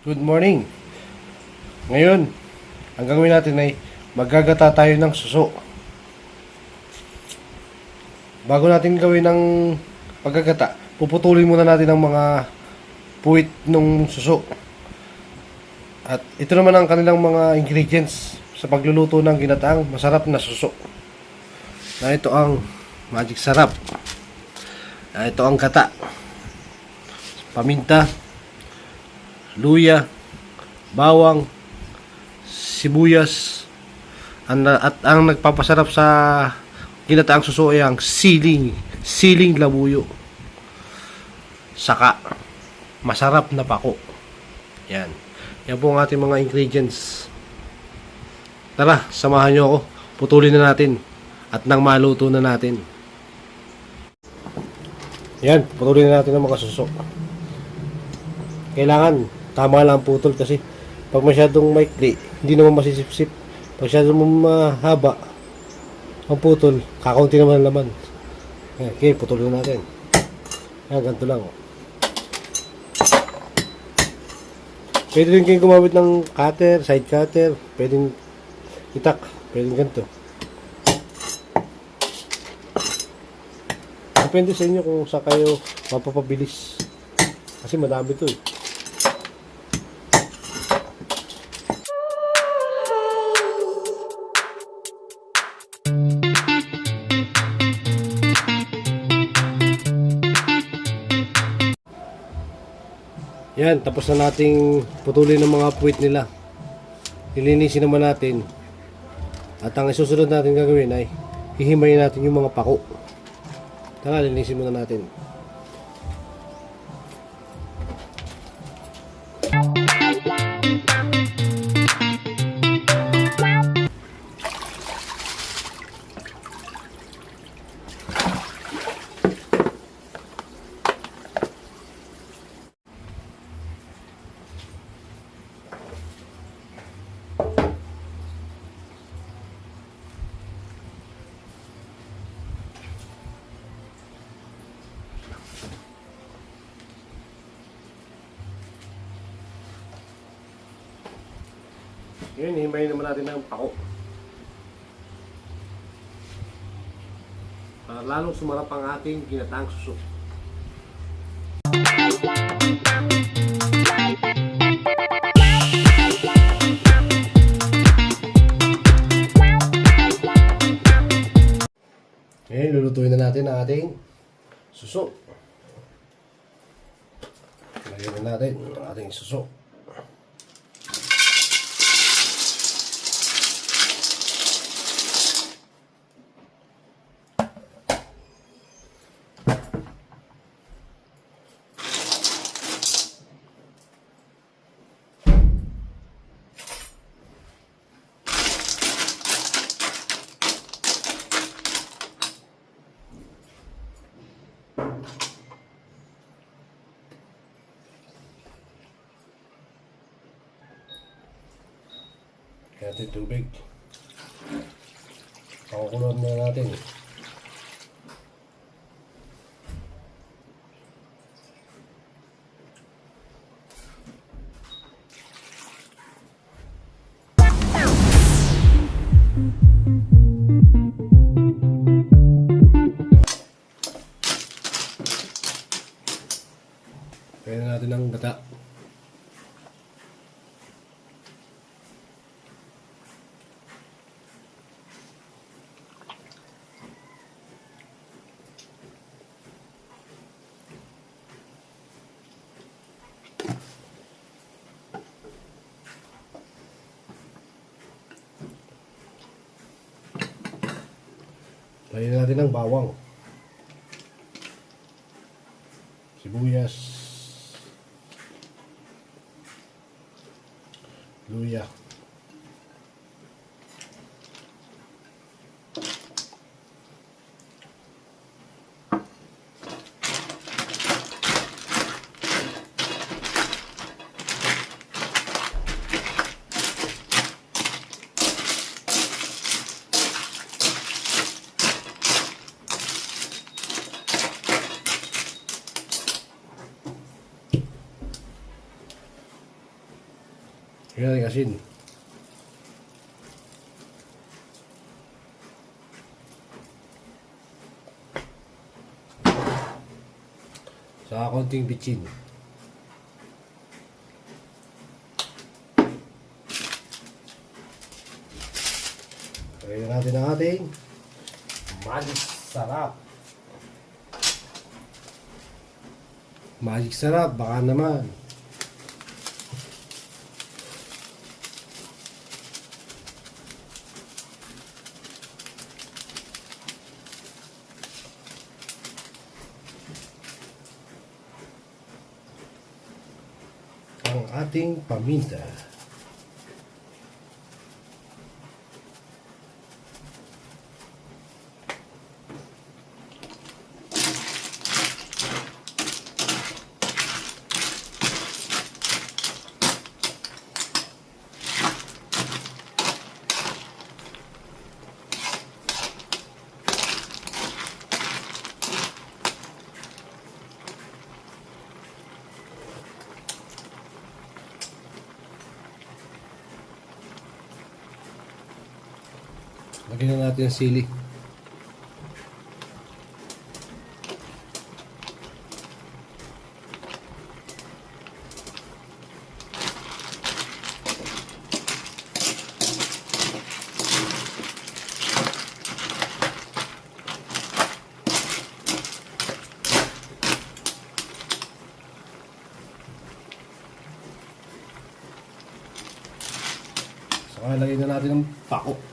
Good morning. Ngayon, ang gagawin natin ay maggagata tayo ng suso. Bago natin gawin ng paggagata, puputulin muna natin ang mga puwit ng suso. At ito naman ang kanilang mga ingredients sa pagluluto ng ginataang masarap na suso. Na ito ang magic sarap. Na ito ang gata. Paminta, luya, bawang, sibuyas, at ang nagpapasarap sa ginataang suso ay ang siling, siling labuyo. Saka, masarap na pako. Yan. Yan po ang ating mga ingredients. Tara, samahan nyo ako. Putulin na natin. At nang maluto na natin. Yan, putulin na natin ang mga suso kailangan tama lang ang putol kasi pag masyadong maikli, hindi naman masisipsip. Pag masyadong mahaba ang putol, kakaunti naman ang laman. Ayan, Okay, putulin natin. Ayan, ganito lang. oh. Pwede rin kayong gumamit ng cutter, side cutter, pwedeng itak, pwedeng ganito. Depende sa inyo kung sa kayo mapapabilis. Kasi madami to eh. Yan, tapos na nating putulin ng mga puwit nila. Ilinisin naman natin. At ang isusunod natin gagawin ay hihimayin natin yung mga pako. Tara, linisin muna natin. Ngayon, hihimayin naman natin ng pako. Para lalong sumarap ang ating ginataang suso. Ngayon, lulutuin na natin ang ating suso. Lagyan na natin ang ating suso. Natin tubig. Pakukuloan muna natin. Kaya Lagyan natin ng bawang. Sibuyas. Luya. Lagyan natin asin. Sa konting bitchin. Lagyan natin ang ating magic sarap. Magic sarap, baka naman. Ating paminta. Lagyan na natin ang sili. Saka lagyan na natin ang pako.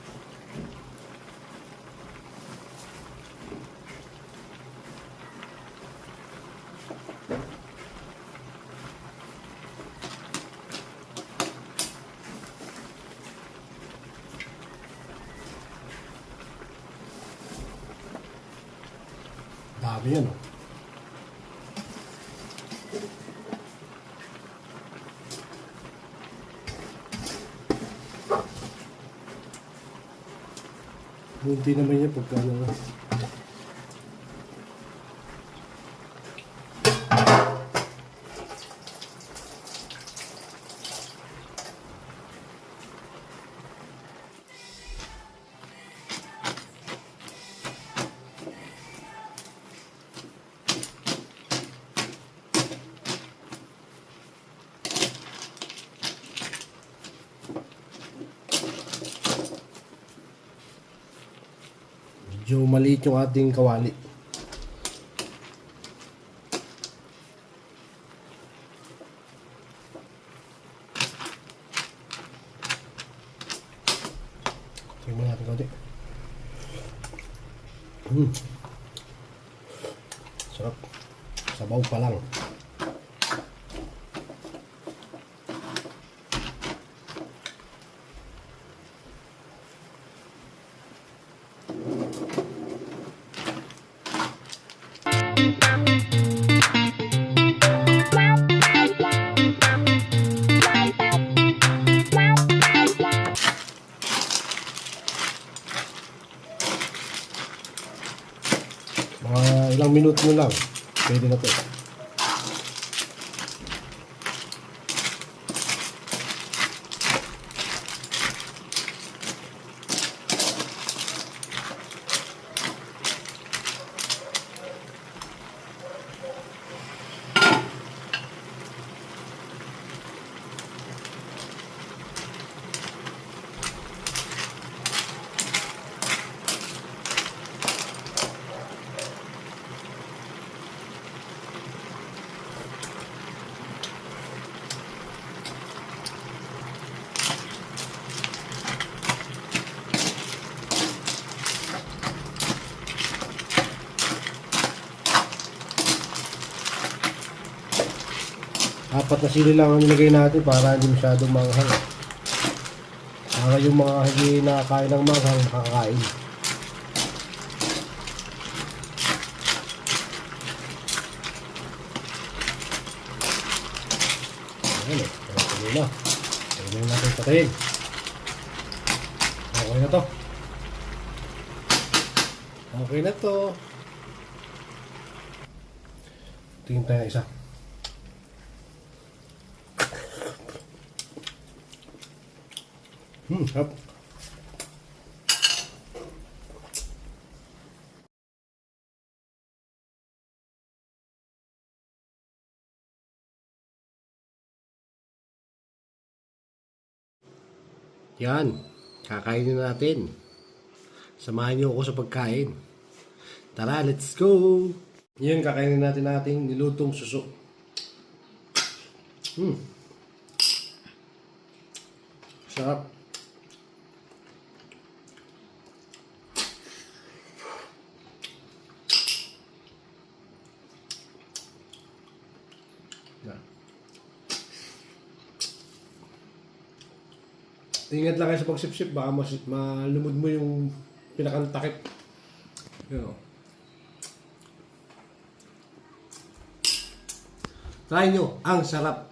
Dami oh. Hindi naman yan pagka Medyo maliit yung ating kawali. Tingnan natin konti. Hmm. Sarap. Sabaw pa lang. Mga ilang minuto mo lang. Pwede na to. Apat na sili lang ang nilagay natin para hindi masyadong manghang. Para yung mga hindi nakakain ng manghang, makakain. Ayan eh, tuloy na. Na natin patayin. Okay na to. Okay na to. Tingin tayo isa. Hmm, sarap. Yan, kakainin na natin. Samahan niyo ako sa pagkain. Tara, let's go! Yan, kakainin natin nating nilutong suso. Hmm. Sarap. Ingat lang kayo sa pagsipsip, baka mas, malumod mo yung pinakang takip. Yun o. Try nyo, ang sarap.